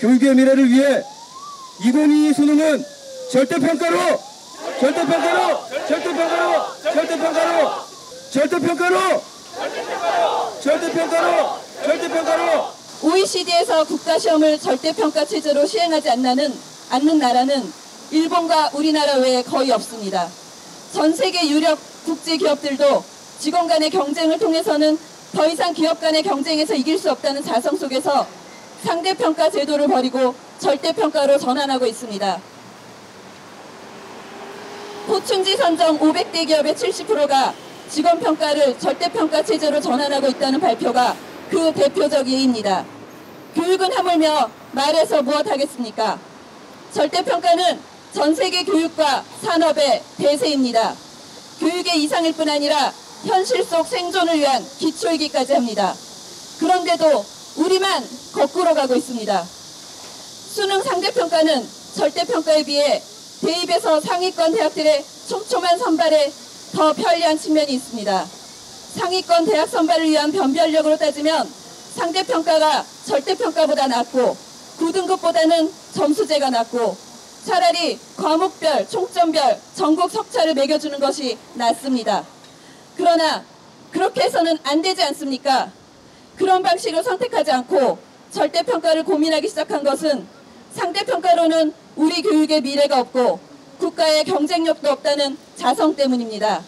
교육의 미래를 위해 2022 수능은 절대평가로 절대평가로 절대평가로 절대평가로 절대평가로 절대평가로 절대평가로 OECD에서 국가시험을 절대평가 체제로 시행하지 않는, 않는 나라는 일본과 우리나라 외에 거의 없습니다. 전 세계 유력 국제 기업들도 직원 간의 경쟁을 통해서는 더 이상 기업 간의 경쟁에서 이길 수 없다는 자성 속에서 상대평가 제도를 버리고 절대평가로 전환하고 있습니다. 포춘지 선정 500대 기업의 70%가 직원평가를 절대평가 체제로 전환하고 있다는 발표가 그 대표적 예입니다. 교육은 하물며 말해서 무엇하겠습니까? 절대평가는 전 세계 교육과 산업의 대세입니다. 교육의 이상일 뿐 아니라 현실 속 생존을 위한 기초이기까지 합니다. 그런데도 우리만 거꾸로 가고 있습니다. 수능 상대평가는 절대평가에 비해 대입에서 상위권 대학들의 촘촘한 선발에 더 편리한 측면이 있습니다. 상위권 대학 선발을 위한 변별력으로 따지면 상대평가가 절대평가보다 낫고 9등급보다는 점수제가 낫고 차라리 과목별, 총점별, 전국 석차를 매겨주는 것이 낫습니다. 그러나 그렇게 해서는 안 되지 않습니까? 그런 방식을 선택하지 않고 절대평가를 고민하기 시작한 것은 상대평가로는 우리 교육의 미래가 없고 국가의 경쟁력도 없다는 자성 때문입니다.